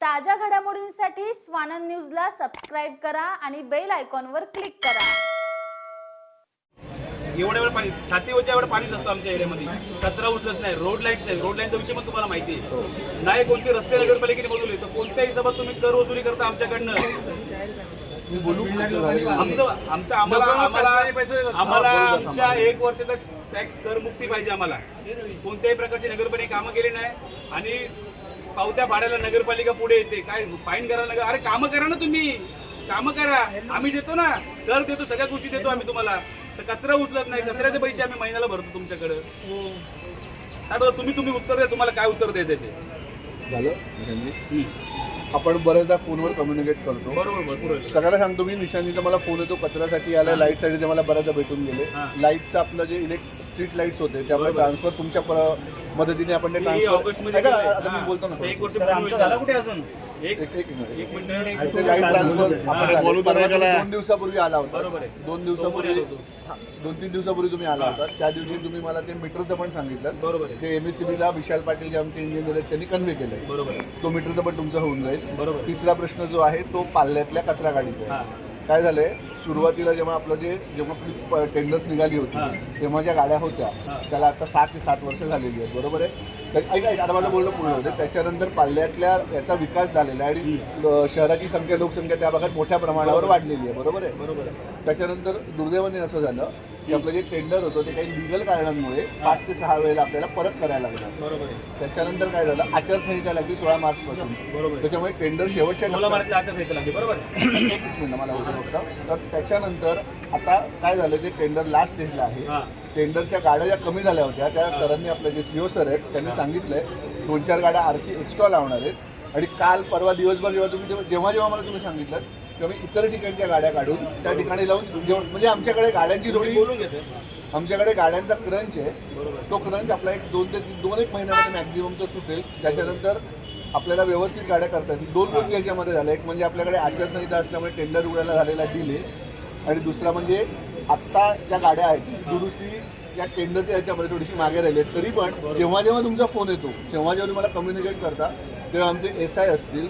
ताज्या घडामोडींसाठी स्वानंद न्यूजला सबस्क्राईब करा आणि बेल आयकॉनवर क्लिक करा. एवढ्या वेळ पाणी छातीवरच्या एवढं पाणीच असतं आमच्या एरियामध्ये कचरा उचलत नाही रोड लाइट नाही रोड लाईनचा विषय पण तुम्हाला माहिती आहे. नाही कोणते रस्ते नगरपालिकेने बदलले तर कोणत्या हिशोबात तुम्ही कर वसुली करता आमच्याकडनं? मी बोलू झालेलं आमचं आमचं आम्हाला आम्हाला आम्हाला आमच्या एक वर्षाचा टॅक्स करमुक्ती पाहिजे आम्हाला. कोणत्याही प्रकारची नगरपालिका कामं केली नाही आणि पावत्या भाड्याला नगरपालिका पुढे येते. काय फाईन करा नगर अरे कामं करा ना तुम्ही. कामं करा. आम्ही देतो ना. कर देतो सगळ्या गोष्टी देतो आम्ही तुम्हाला. तर कचरा उचलत नाही. कचऱ्याचे पैसे आम्ही महिन्याला भरतो तुमच्याकडं. आता तुम्ही तुम्ही उत्तर द्या. तुम्हाला काय उत्तर द्यायचं ते? झालं? आपण बरेचदा फोनवर कम्युनिकेट करतो. बरोबर बरोबर. सगळ्यांना सांगतो मी निशांनीचा मला फोन येतो कचऱ्यासाठी आला लाइटसाठी ते मला बऱ्याचदा भेटून गेले. हा. लाईटचं आपलं जे इलेक्ट स्ट्रीट लाईट्स होते त्यामुळे ट्रान्सफर तुमच्या पर- मदतीने आपण ते ऑगस्टमध्ये ट्रान्सफर केलंय. आता मी. बोलतो ना एक वर्ष थोडंसं. पूर्ण होईल त्याला. एक एक एक मिनिट. एक मिनिट ते लाइट ट्रान्सफर आपण झाले. परवा तुम्ही दोन दिवसापूर्वी आला होता बरोबर आहे. दोन दिवसापूर्वी सोमवारी आलो दोन तीन दिवसापूर्वी तुम्ही आला होता त्या दिवशी तुम्ही मला ते मीटरचं पण सांगितलं बरोबर आहे ते एमएससीबी ला विशाल पाटील जे आमचे इंजिनियर आहेत त्यांनी कन्व्हे केलंय बरोबर आहे तो मीटरचा पण तुमचा होऊन जाईल बरोबर. तिसरा प्रश्न जो आहे तो पाल्यातल्या कचरा गाडीचा हा. आहे काय झालंय? सुरुवातीला जेव्हा आपलं जे जेव्हा टेंडर्स निघाली. होती तेव्हा ज्या गाड्या होत्या. त्याला आता सात ते सात वर्ष झालेली आहेत बरोबर आहे? ऐका ऐका, आता माझं बोलणं पूर्ण होते त्याच्यानंतर पाल्यातल्या याचा विकास झालेला आहे आणि शहराची संख्या लोकसंख्या त्या भागात मोठ्या प्रमाणावर वाढलेली आहे बरोबर आहे? बरोबर आहे. त्याच्यानंतर दुर्दैवाने असं झालं की आपलं जे टेंडर होतं ते काही लिगल कारणांमुळे पाच ते सहा वेळेला आपल्याला परत करायला लागलं. बरोबर त्याच्यानंतर काय झालं? आचारसंहिता लागली सोळा मार्च पासून. बरोबर. त्याच्यामुळे टेंडर शेवटच्या मुलं बरोबर. एक मिनिट होतं तर त्याच्यानंतर आता काय झालं ते टेंडर लास्ट स्टेजला आहे. टेंडरच्या गाड्या ज्या कमी झाल्या होत्या त्या सरांनी आपले जे सीओ सर आहेत त्यांनी सांगितलंय दोन चार गाड्या आर सी एक्स्ट्रा लावणार आहेत. आणि काल परवा दिवसभर जेव्हा तुम्ही जेव्हा जेव्हा जेव्हा मला तुम्ही सांगितलं तेव्हा मी इतर ठिकाणच्या गाड्या काढून त्या ठिकाणी लावून जेव्हा- म्हणजे आमच्याकडे गाड्यांची थोडी बोलून घेते आमच्याकडे गाड्यांचा क्रंच आहे. तो क्रंच आपला एक दोन ते तीन- दोन एक महिन्यामध्ये मॅक्झिमम तो सुटेल. त्याच्यानंतर आपल्याला व्यवस्थित गाड्या करता येतील. दोन गोष्टी याच्यामध्ये झाल्या. एक म्हणजे आपल्याकडे आचारसंहिता असल्यामुळे टेंडर उडायला झालेला डिले आणि दुसरा म्हणजे आत्ता ज्या गाड्या आहेत दुरुस्ती या टेंडरच्या याच्यामध्ये थोडीशी मागे राहिली आहेत. तरी पण जेव्हा जेव्हा तुमचा फोन येतो जेव्हा जेव्हा तुम्हाला कम्युनिकेट करता तेव्हा आमचे एस आय असतील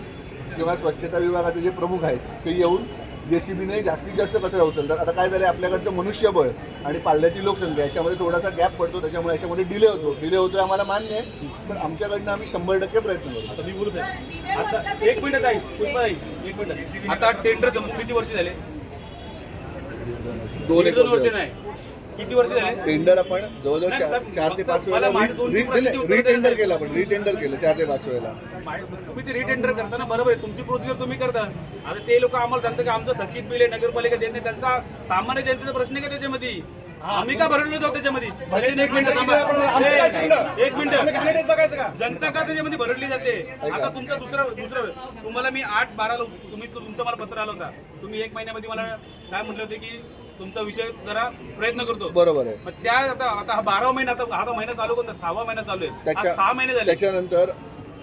किंवा स्वच्छता विभागाचे जे प्रमुख आहेत ते येऊन जेसीबीने जास्तीत जास्त कचरा उचलतात. आता काय झालं आपल्याकडचं मनुष्यबळ आणि पाल्याची लोकसंख्या याच्यामध्ये थोडासा गॅप पडतो त्याच्यामुळे याच्यामध्ये डिले होतो. डिले होतो आम्हाला मान्य आहे पण आमच्याकडनं आम्ही शंभर टक्के प्रयत्न करू. आता मी बोलू साहेब. आता एक मिनिट आहे पुष्पा ताई, एक मिनिट. आता टेंडर समज किती वर्ष झाले? दोन एक वर्ष नाही. किती वर्ष झाले? टेंडर आपण जवळजवळ चार चार ते पाच वेळेला रिटेंडर केलं आपण रिटेंडर केलं चार ते पाच वेळेला. तुम्ही ते रिटेंडर करताना बरोबर आहे तुमची प्रोसिजर तुम्ही करता. आता ते लोक आम्हाला सांगतात की आमचं थकीत बिल आहे नगरपालिका देत नाही. त्यांचा सामान्य जनतेचा प्रश्न आहे का त्याच्यामध्ये? आम्ही का भरलेलो जाऊ त्याच्यामध्ये? सचिन, एक मिनिट थांबा. एक मिनिट. जनता का त्याच्यामध्ये भरडली जाते? आता तुमचा दुसरा दुसरं तुम्हाला मी आठ बाराला तुम्ही तुमचं मला पत्र आलं होता. तुम्ही एक महिन्यामध्ये मला काय म्हटलं होते की तुमचा विषय जरा प्रयत्न करतो. बरोबर आहे. त्या आता आता हा बारावा महिना आता हा महिना चालू कोणता सहावा महिना चालू आहे. सहा महिने झाले. त्याच्यानंतर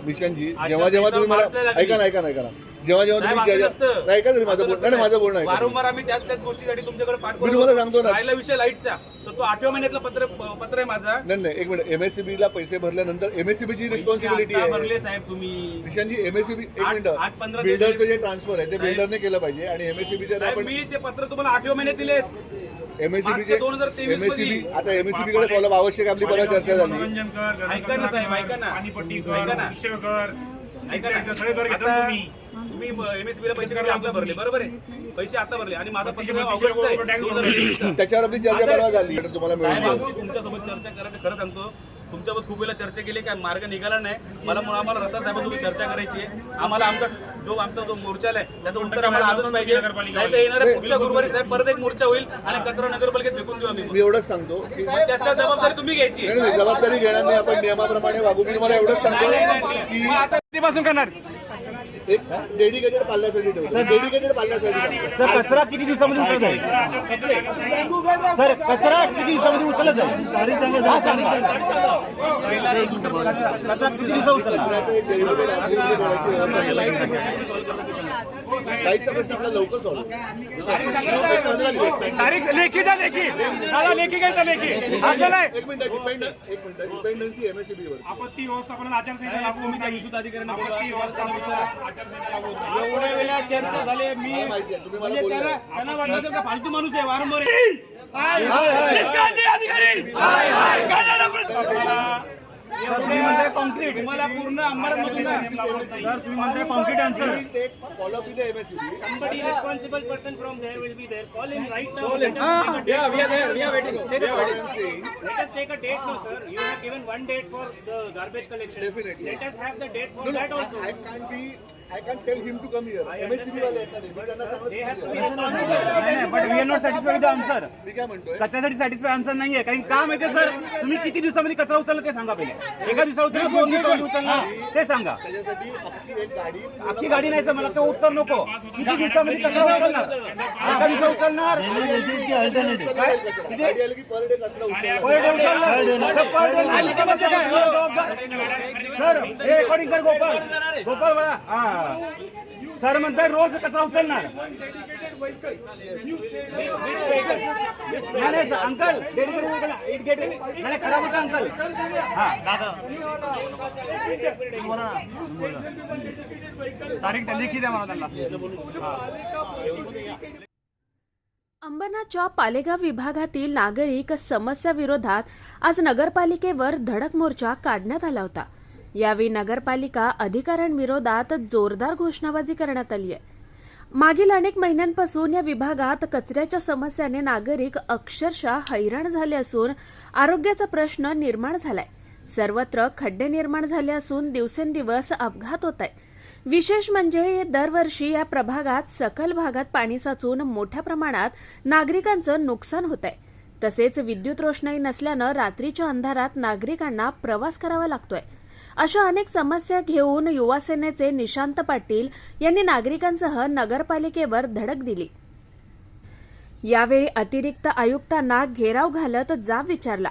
मिशनजी जेव्हा जेव्हा तुम्ही मला. ऐका ना ऐका ना ऐका ना. जेव्हा जेव्हा साहेब, तुम्ही असं ज्या- नसतं. नाही, तरी माझं असं बोल नसतं, नाही, माझं. बोलणं ऐका. वारंवार आम्ही त्याच त्याच गोष्टीसाठी तुमच्याकडे पाठ मी तुम्हाला सांगतो ना. राहिला विषय लाईटचा. तर तो आठव्या महिन्यातला पत्र पत्र आहे माझा. नाही नाही एक मिनिट. एमएससीबी ला पैसे भरल्यानंतर एमएससीबी ची रिस्पॉन्सिबिलिटी आता आहे. भरले साहेब तुम्ही. निशांतजी एमएससीबी एक आठ- मिनिट. आठ पंधरा बिल्डरचं जे ट्रान्सफर आहे ते साहेब- बिल्डरने केलं पाहिजे आणि एमएससीबी साहेब, आपण मी ते पत्र तुम्हाला आठव्या महिन्यात दिले एमएससीबी मागच्या 2023 एमएससीबी मध्ये- आता एमएससीबी कडे फॉलोअप आवश्यक आपली बऱ्याच चर्चा झाली. ऐका ना साहेब ऐका ना. पाणीपट्टी ऐका ना. कर. ऐका ना. सगळे कर आता तुम्ही. तुम्ही एमएसबी ला पैसे किती आता भरले बरोबर आहे? पैसे आता भरले आणि माझा बत्तीसशे पत्र बत्तीसशे ऑगस्ट आहे रुपये टॅक्स 2023 चा. त्याच्यावर आपली चर्चा परवा झाली तुम्हाला तुमच्यासोबत चर्चा करायचं खरं सांगतो तुमच्यासोबत खूप वेळा चर्चा केली काय मार्ग निघाला नाही. मला म्हणून आम्हाला रस्ता साहेबांसोबत चर्चा करायची आहे. आम्हाला आमचा जो आमचा जो मोर्चा आहे त्याचं उत्तर आम्हाला आजच पाहिजे. नाही तर येणाऱ्या पुढच्या गुरुवारी साहेब परत एक मोर्चा होईल आणि कचरा नगरपालिकेत फेकून देऊ आम्ही मी एवढंच सांगतो की मग त्याचा जबाबदारी तुम्ही घ्यायची जबाबदारी घेणार नाही आपण नियमाप्रमाणे वागू. मी तुम्हाला एवढंच सांगतो की कधीपासून करणार. एक डेडिकेटेड पाल्यासाठी ठेवतो. डेडिकेटेड पाल्यासाठी. सर कचरा किती दिवसामध्ये उचलत जाईल सर कचरा किती दिवसामध्ये उचलत जाईल तारीख सांगा जरा, तारीख सांगा. कचरा किती दिवसात उचलत प्रश्न आपला लवकर दिवस तारीख लेखी द्या लेखी. दादा लेखी घ्यायचा लेखी. असं नाही. एक मिनिट डिपेंड एक मिनिट. डिपेंडन्सी एमएससीबी वर आपत्ती व्यवस्थापन आचारसंहिता लागू त्या विद्युत अधिकाऱ्यांना. आपत्ती व्यवस्थापन एवढ्या वेळा चर्चा झाली. मी मला मला म्हणजे बोललाय. त्यांना वाटलं का फालतू माणूस आहे वारंवार तुम्ही म्हणताय कॉन्क्रीट तुम्हाला पूर्ण अंमलात ना सर तुम्ही म्हणताय concrete answer follow up with MSCB Somebody responsible person from there will be there. Call him right now. Let us take a Yeah, we are there. We are waiting. Let us take a date now, sir. You have given one date for the garbage collection. Definitely. Let us have the date for No, no, that also. I, I can't be, I can't tell him to come here. MSCB वाले आहेत ना ते. मी त्यांना They have to be सांगत responsible. But we are not satisfied the answer मी काय म्हणतोय? कचऱ्यासाठी satisfy answer नाहीये? कारण का माहितीये सर. तुम्ही किती दिवसामध्ये कचरा उचलला ते सांगा पहिले. एका दिवसात उचलला दोन दिवसामध्ये उचलणार ते सांगा. त्याच्यासाठी अख्खी एक गाडी अख्खी गाडी नाही सर. मला ते उत्तर नको. किती दिवसामध्ये कचरा उचलणार? एका दिवसा उचलणार? काय? किती? गाडी आली की पर डे कचरा उचलला उचलणार. तर नाही? सर हे रेकॉर्डिंग कर गोपाल. गोपाल बघा हा. सर म्हणतात रोज कचरा उचलणार. नाही sir, uncle dedicated it gate नाही खराब होता अंकल. हा. तारीख लिखी द्या मला त्यांना अंबरनाथच्या पालेगाव विभागातील नागरिक समस्या विरोधात आज नगरपालिकेवर धडक मोर्चा काढण्यात आला होता. यावेळी नगरपालिका अधिकाऱ्यांविरोधात जोरदार घोषणाबाजी करण्यात आली आहे. मागील अनेक महिन्यांपासून या विभागात कचऱ्याच्या समस्याने नागरिक अक्षरशः हैराण झाले असून आरोग्याचा प्रश्न निर्माण झालाय. सर्वत्र खड्डे निर्माण झाले असून दिवसेंदिवस अपघात होत आहेत. विशेष म्हणजे दरवर्षी या प्रभागात सकल भागात पाणी साचून मोठ्या प्रमाणात नागरिकांचं नुकसान होत आहे. तसेच विद्युत रोषणाई नसल्यानं रात्रीच्या अंधारात नागरिकांना प्रवास करावा लागतोय. अशा अनेक समस्या घेऊन युवासेनेचे निशांत पाटील यांनी नागरिकांसह नगरपालिकेवर धडक दिली. यावेळी अतिरिक्त आयुक्तांना घेराव घालत जाब विचारला.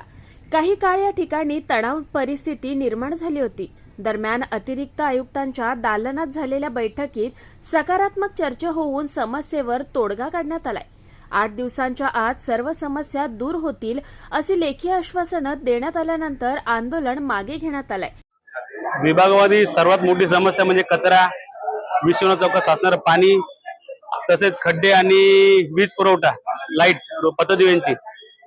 काही काळ या ठिकाणी तणाव परिस्थिती निर्माण झाली होती. दरम्यान अतिरिक्त आयुक्तांच्या दालनात झालेल्या बैठकीत सकारात्मक चर्चा होऊन समस्येवर तोडगा काढण्यात आलाय. आठ दिवसांच्या आत सर्व समस्या दूर होतील असे लेखी आश्वासनं देण्यात आल्यानंतर आंदोलन मागे घेण्यात आलंय. विभागवादी सर्वात मोठी समस्या म्हणजे कचरा विश्वनाथ चौकात साचणारं पाणी तसेच खड्डे आणि वीज पुरवठा लाइट पतदिव्यांची.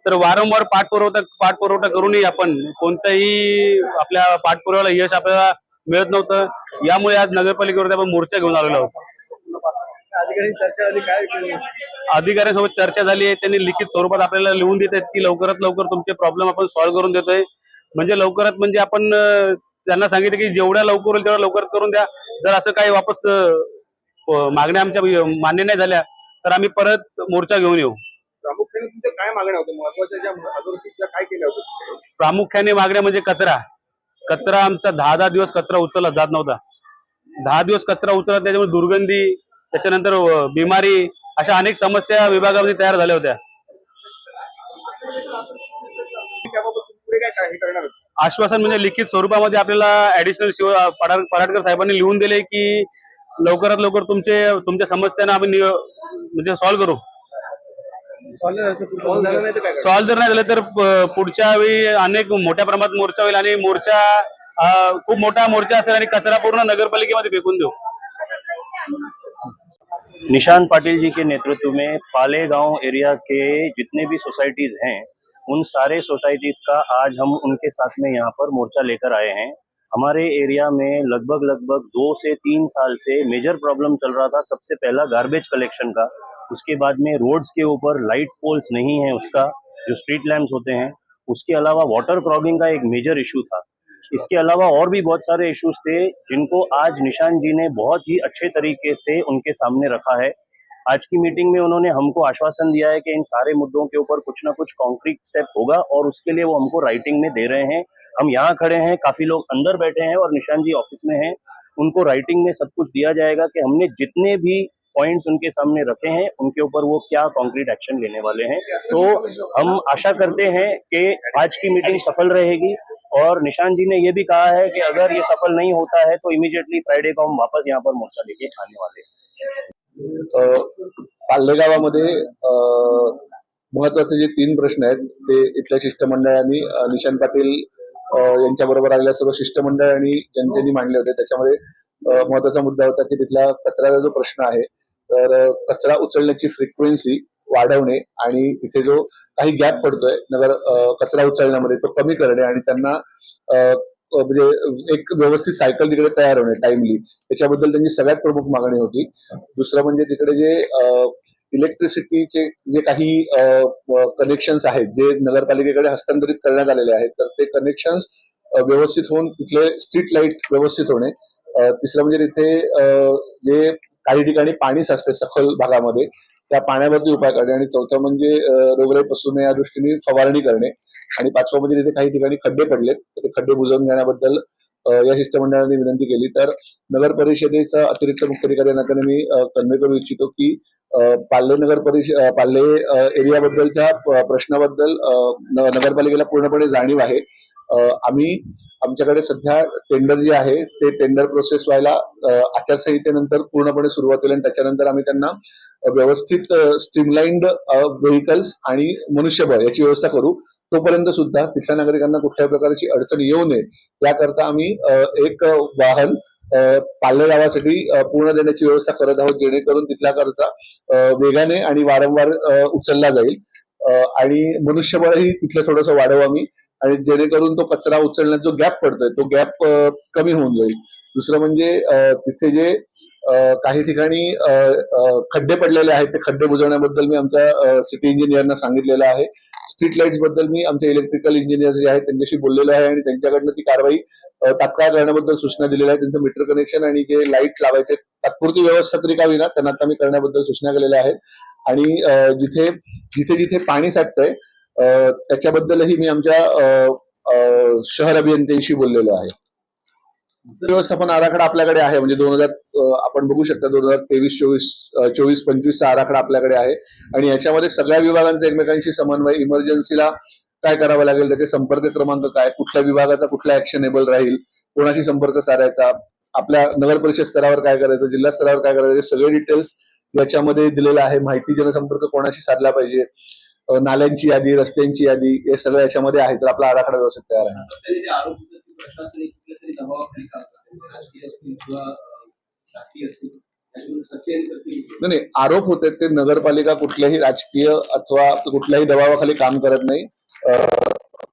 तर वारंवार पाठपुरवठा पाठपुरवठा करूनही आपण कोणत्याही आपल्या पाठपुराव्याला यश आपल्याला मिळत नव्हतं. यामुळे आज नगरपालिकेवरती आपण मोर्चा घेऊन आलेलो आहोत. अधिकाऱ्यांसोबत चर्चा झाली आहे. त्यांनी लिखित स्वरूपात आपल्याला लिहून देत आहेत की लवकरात लवकर तुमचे प्रॉब्लेम आपण सॉल्व्ह करून देतोय. म्हणजे लवकरात म्हणजे आपण त्यांना सांगितलं की जेवढ्या लवकर होईल तेवढ्या लवकर करून द्या. जर असं काही वापस मागण्या आमच्या मान्य नाही झाल्या तर आम्ही परत मोर्चा घेऊन येऊ. प्रामुख्याने तुमच्या काय मागण्या होत्या? महत्त्वाच्या काय केल्या होत्या? प्रामुख्याने मागण्या म्हणजे कचरा. कचरा आमचा दहा दहा दिवस कचरा उचलला जात नव्हता. दहा दिवस कचरा उचलला त्याच्यामुळे दुर्गंधी त्याच्यानंतर बिमारी अशा अनेक समस्या विभागामध्ये तयार झाल्या होत्या. आश्वासन म्हणजे लिखित स्वरूपामध्ये आपल्याला ऍडिशनल शिव पराडकर साहेबांनी लिहून दिले की लवकरात लवकर तुमचे तुमच्या समस्यांना आम्ही म्हणजे सॉल्व्ह करू. सॉल्व्ह जर नाही झालं तर पुढच्या वेळी अनेक मोठ्या प्रमाणात मोर्चा होईल आणि मोर्चा खूप मोठा मोर्चा असेल आणि कचरा पूर्ण नगरपालिकेमध्ये फेकून देऊ. निशान पाटिल जी के नेतृत्व में पाले गांव एरिया के जितने भी सोसाइटीज हैं उन सारे सोसाइटीज का आज हम उनके साथ में यहाँ पर मोर्चा लेकर आए हैं। हमारे एरिया में लगभग लगभग दो से तीन साल से मेजर प्रॉब्लम चल रहा था सबसे पहला गार्बेज कलेक्शन का। उसके बाद में रोड्स के ऊपर लाइट पोल्स नहीं है उसका, जो स्ट्रीट लैम्प्स होते हैं। उसके अलावा वाटर क्रॉगिंग का एक मेजर इशू था। इसके अलावा और भी बहुत सारे इश्यूज़ थे, जिनको आज निशान जी ने बहुत ही अच्छे तरीके से उनके सामने रखा है। आज की मीटिंग में उन्होंने हमको आश्वासन दिया है कि इन सारे मुद्दों के ऊपर कुछ ना कुछ कॉन्क्रीट स्टेप होगा और उसके लिए वो हमको राइटिंग में दे रहे हैं। हम यहाँ खड़े हैं, काफ़ी लोग अंदर बैठे हैं और निशान जी ऑफ़िस में हैं। उनको राइटिंग में सब कुछ दिया जाएगा कि हमने जितने भी पॉइंट्स उनके सामने रखे हैं, उनके ऊपर वो क्या कॉन्क्रीट एक्शन लेने वाले हैं। तो हम आशा करते हैं कि आज की मीटिंग सफल रहेगी और निशान जी ने ये भी कहा है कि अगर ये सफल नहीं होता है तो इमीडिएटली फ्राइडे को हम वापस यहाँ पर मोर्चा लेके आने वाले हैं। पाल्ले गावामध्ये महत्त्वाचे जे तीन प्रश्न आहेत ते इथल्या शिष्टमंडळांनी निशांत पाटील यांच्या बरोबर आलेल्या सर्व शिष्टमंडळांनी जनतेने मांडले होते. त्याच्यामध्ये महत्त्वाचा मुद्दा होता की तिथला कचऱ्याचा जो प्रश्न आहे तर कचरा उचलण्याची फ्रिक्वेन्सी वाढवणे आणि तिथे जो काही गॅप पडतोय नगर कचरा उचलण्यामध्ये तो कमी करणे आणि त्यांना म्हणजे एक व्यवस्थित सायकल तिकडे तयार होणे टाइमली त्याच्याबद्दल त्यांची सगळ्यात प्रमुख मागणी होती. दुसरं म्हणजे तिकडे जे इलेक्ट्रिसिटीचे जे काही कनेक्शन्स आहेत जे नगरपालिकेकडे हस्तांतरित करण्यात आलेले आहेत तर ते कनेक्शन्स व्यवस्थित होऊन तिथले स्ट्रीट लाइट व्यवस्थित होणे. तिसरं म्हणजे तिथे जे काही ठिकाणी पाणी साचते सखल भागामध्ये त्या पाण्यावरती उपाय करणे आणि चौथं म्हणजे रोगराई पसरू नये या दृष्टीने फवारणी करणे. आणि पाचवं म्हणजे तिथे काही ठिकाणी खड्डे पडलेत. तर ते खड्डे बुजवून घेण्याबद्दल या शिष्टमंडळाने विनंती केली. तर नगर परिषदेचा अतिरिक्त मुख्य अधिकारी मी कन्वे करू इच्छितो की पाल्ले नगर परिषद पाल्ले एरियाबद्दलच्या प्रश्नाबद्दल नगरपालिकेला पूर्णपणे जाणीव आहे. आम्ही आमच्याकडे सध्या टेंडर जे आहे ते टेंडर प्रोसेस व्हायला आचारसंहितेनंतर पूर्णपणे सुरुवात होईल आणि त्याच्यानंतर आम्ही त्यांना व्यवस्थित स्ट्रीमलाइंड व्हेकल्स आणि मनुष्यबळ याची व्यवस्था करू. तोपर्यंत सुद्धा तिथल्या नागरिकांना कुठल्याही प्रकारची अडचण येऊ नये. याकरता आम्ही एक वाहन पाल्य गावासाठी पूर्ण देण्याची व्यवस्था करत आहोत जेणेकरून तिथला खर्च वेगाने आणि वारंवार उचलला जाईल. आणि मनुष्यबळही तिथलं थोडंसं वाढवू आम्ही. आणि जेणेकरून तो कचरा उचलण्यात जो गॅप पडतोय तो गॅप कमी होऊन जाईल. दुसरं म्हणजे तिथे जे काही ठिकाणी खड्डे पडलेले आहेत ते खड्डे बुजवण्याबद्दल मी आमच्या सिटी इंजिनियरना सांगितलेलं आहे. स्ट्रीट लाईट्सबद्दल मी आमचे इलेक्ट्रिकल इंजिनियर जे आहेत त्यांच्याशी बोललेलो आहे आणि त्यांच्याकडनं ती कारवाई तात्काळ करण्याबद्दल सूचना दिलेल्या आहेत. त्यांचं मीटर कनेक्शन आणि जे लाइट लावायचे तात्पुरती व्यवस्था तरी का विना त्यांना आता मी करण्याबद्दल सूचना केलेल्या आहेत. आणि जिथे जिथे जिथे पाणी साठतंय त्याच्याबद्दलही मी आमच्या शहर अभियंत्यांशी बोललेलो आहे. व्यवस्थापन आराखडा आपल्याकडे आहे. म्हणजे दोन हजार आपण बघू शकता दोन हजार तेवीस चोवीस चोवीस पंचवीसचा आराखडा आपल्याकडे आहे. आणि याच्यामध्ये सगळ्या विभागांचा एकमेकांशी समन्वय इमर्जन्सीला काय करावं लागेल त्याचे संपर्क क्रमांक काय कुठल्या विभागाचा कुठला ऍक्शनेबल राहील कोणाशी संपर्क साधायचा आपल्या नगर परिषद स्तरावर काय करायचं जिल्हा स्तरावर काय करायचं सगळे डिटेल्स याच्यामध्ये दिलेलं आहे. माहिती जनसंपर्क कोणाशी साधला पाहिजे नाल्यांची यादी रस्त्यांची यादी हे सगळं याच्यामध्ये आहे. तर आपला आराखडा व्यवस्थित तयार आहे. आपल्याला जे आरोप होतात ते प्रशासनिक कुठल्या तरी दबावाखाली काम करतात. राजकीय असतील किंवा अं, शासकीय असतील त्याच्यामुळे सत्य आणि तथ्य नाही नाही, आरोप होते ते नगरपालिका कुठल्याही राजकीय अथवा कुठल्याही दबावाखाली काम करत नाही. अं,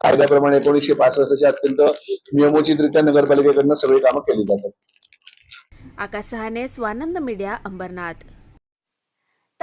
कायद्याप्रमाणे एकोणीसशे पासष्टच्या अत्यंत नियमोचितरित्या नगरपालिकेकडनं सगळी कामं केली जातात. आकाश सहाने स्वानंद मीडिया अंबरनाथ.